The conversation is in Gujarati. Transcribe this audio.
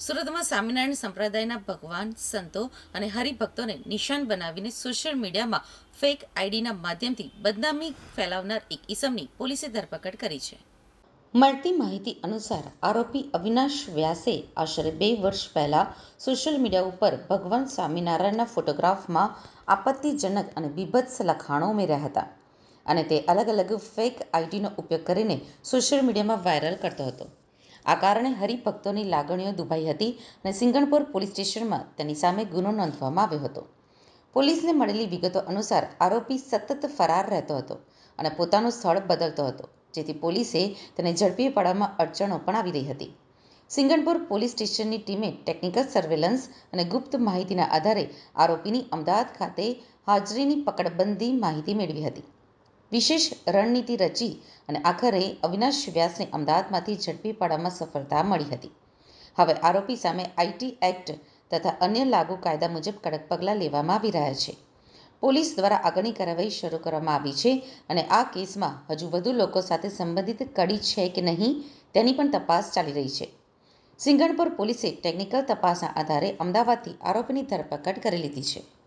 સુરતમાં સ્વામિનારાયણ સંપ્રદાયના ભગવાન, સંતો અને હરિભક્તોને નિશાન બનાવીને સોશિયલ મીડિયામાં ફેક આઈડીના માધ્યમથી બદનામી ફેલાવનાર એક ઈસમની પોલીસે ધરપકડ કરી છે. મળતી માહિતી અનુસાર આરોપી અવિનાશ વ્યાસે આશરે બે વર્ષ પહેલાં સોશિયલ મીડિયા ઉપર ભગવાન સ્વામિનારાયણના ફોટોગ્રાફમાં આપત્તિજનક અને બીભત્સ લખાણો ઉમેર્યા હતા અને તે અલગ અલગ ફેક આઈડીનો ઉપયોગ કરીને સોશિયલ મીડિયામાં વાયરલ કરતો હતો. આ કારણે હરિભક્તોની લાગણીઓ દુભાઈ હતી અને સિંગણપુર પોલીસ સ્ટેશનમાં તેની સામે ગુનો નોંધવામાં આવ્યો હતો. પોલીસને મળેલી વિગતો અનુસાર આરોપી સતત ફરાર રહેતો હતો અને પોતાનું સ્થળ બદલતો હતો, જેથી પોલીસે તેને ઝડપી પાડવામાં અડચણો પણ આવી રહી હતી. સિંગણપુર પોલીસ સ્ટેશનની ટીમે ટેકનિકલ સર્વેલન્સ અને ગુપ્ત માહિતીના આધારે આરોપીની અમદાવાદ ખાતે હાજરીની પકડબંધી માહિતી મેળવી હતી. વિશેષ રણનીતિ રચી અને આખરે અવિનાશ વ્યાસને અમદાવાદમાંથી ઝડપી પાડવામાં સફળતા મળી હતી. હવે આરોપી સામે આઈટી એક્ટ તથા અન્ય લાગુ કાયદા મુજબ કડક પગલાં લેવામાં આવી રહ્યા છે. પોલીસ દ્વારા આગળની કાર્યવાહી શરૂ કરવામાં આવી છે અને આ કેસમાં હજુ વધુ લોકો સાથે સંબંધિત કડી છે કે નહીં તેની પણ તપાસ ચાલી રહી છે. સિંગણપુર પોલીસે ટેકનિકલ તપાસના આધારે અમદાવાદથી આરોપીની ધરપકડ કરી લીધી છે.